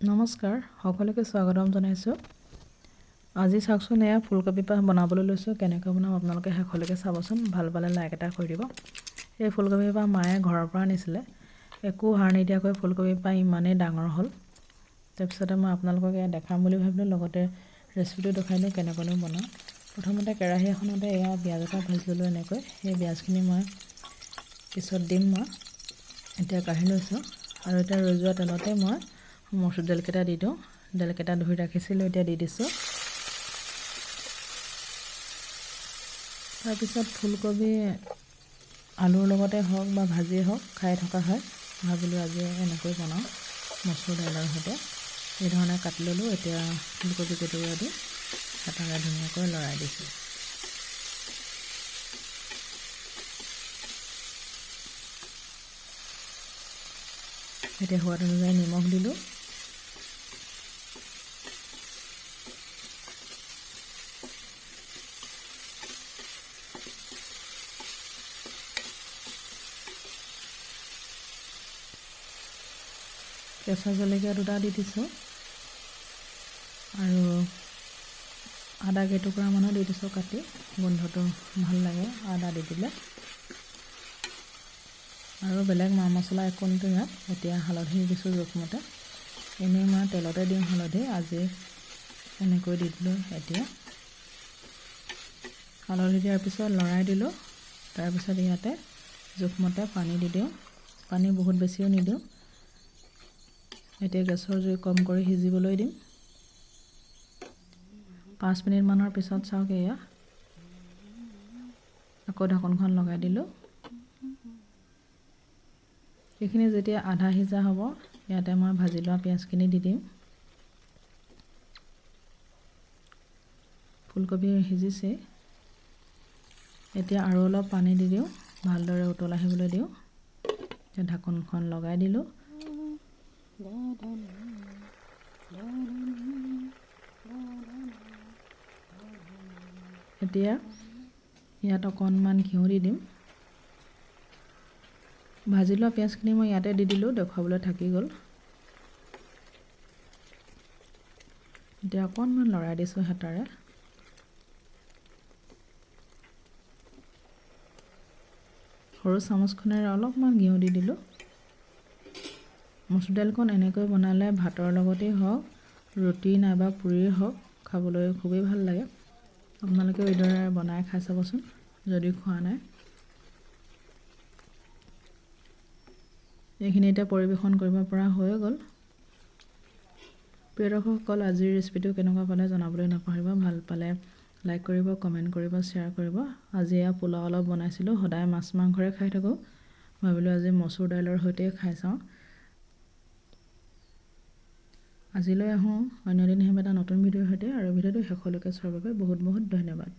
নমস্কাৰ সকলোকে স্বাগতম জনাইছোঁ। আজি চাওকচোন এয়া ফুলকবি পাহ বনাবলৈ লৈছোঁ কেনেকৈ বনাম আপোনালোকে শেষলৈকে চাবচোন ভাল পালে লাইক এটা কৰি দিব। এই ফুলকবি পাহ মায়ে ঘৰৰ পৰা আনিছিলে একো সাৰ নিদিয়াকৈ ফুলকবি পাহ ইমানেই ডাঙৰ হ'ল। তাৰপিছতে মই আপোনালোকক এয়া দেখাম বুলি ভাবিলোঁ লগতে ৰেচিপিটো দেখাই দিওঁ কেনেকৈনো বনাওঁ। প্ৰথমতে কেৰাহী এখনতে এয়া পিঁয়াজ এটা ভাজি ল'লোঁ এনেকৈ সেই পিঁয়াজখিনি মই পিছত দিম মই। এতিয়া কাঢ়ি লৈছোঁ আৰু এতিয়া ৰৈ যোৱা তেলতে মই মচুৰ দাইলকেইটা দি দিওঁ। দাইলকেইটা ধুই ৰাখিছিলোঁ, এতিয়া দি দিছোঁ। তাৰপিছত ফুলকবি আলুৰ লগতে হওক বা ভাজিয়ে হওক খাই থকা হয়। ভাবিলোঁ আজি এনেকৈ বনাওঁ, মচুৰ দাইলৰ সৈতে। এইধৰণে কাটি ল'লোঁ, এতিয়া ফুলকবি কেইটুকুৰা দি হাতেৰে ধুনীয়াকৈ লৰাই দিছোঁ। এতিয়া সোৱাদ অনুযায়ী নিমখ দিলোঁ। কেঁচা জলকীয়া দুটা দি দিছোঁ। আৰু আদা কেইটুকুৰামানো দি দিছোঁ কাটি। গোন্ধটো ভাল লাগে আদা দি দিলে। আৰু বেলেগ মা মছলা একো নিদিওঁ ইয়াত। এতিয়া হালধি দিছোঁ জোখমতে। এনেই মই তেলতে দিওঁ হালধি আজি এনেকৈ দি দিলোঁ এতিয়া। হালধি দিয়াৰ পিছত লৰাই দিলোঁ। তাৰপিছত ইয়াতে জোখমতে পানী দি দিওঁ। পানী বহুত বেছিও নিদিওঁ। এতিয়া গেছৰ জুই কম কৰি সিজিবলৈ দিম। পাঁচ মিনিটমানৰ পিছত চাওক এয়া। আকৌ ঢাকোনখন লগাই দিলোঁ। এইখিনি যেতিয়া আধা সিজা হ'ব ইয়াতে মই ভাজি লোৱা পিঁয়াজখিনি দি দিম। ফুলকবি সিজিছে। এতিয়া আৰু অলপ পানী দি দিওঁ। ভালদৰে উতল আহিবলৈ দিওঁ। ঢাকোনখন লগাই দিলোঁ। এতিয়া ইয়াত অকণমান ঘিউ দি দিম ভাজি লোৱা পিঁয়াজখিনি মই ইয়াতে দি দিলোঁ দেখুৱাবলৈ থাকি গ'ল এতিয়া অকণমান লৰাই দিছোঁ হেতাৰে সৰু চামুচখনেৰে অলপমান ঘিউ দি দিলোঁ মচুৰ দাইলকণ এনেকৈ বনালে ভাতৰ লগতেই হওক ৰুটি নাইবা পুৰি হওক খাবলৈ খুবেই ভাল লাগে। আপোনালোকেও এইদৰে বনাই খাই চাবচোন যদি খোৱা নাই। এইখিনি এতিয়া পৰিৱেশন কৰিব পৰা হৈ গ'ল। প্ৰিয় দৰ্শকসকল আজিৰ ৰেচিপিটো কেনেকুৱা পালে জনাবলৈ নাপাহৰিব ভাল পালে লাইক কৰিব কমেণ্ট কৰিব শ্বেয়াৰ কৰিব। আজি এয়া পোলাও অলপ বনাইছিলোঁ সদায় মাছ মাংসৰে খাই থাকোঁ। ভাবিলোঁ আজি মচুৰ দাইলৰ সৈতে খাই চাওঁ। আজিলৈ আহোঁ। অন্য দিন আহিম এটা নতুন ভিডিঅ'ৰ সৈতে। আৰু ভিডিঅ'টো শেষলৈকে চোৱাৰ বাবে বহুত বহুত ধন্যবাদ।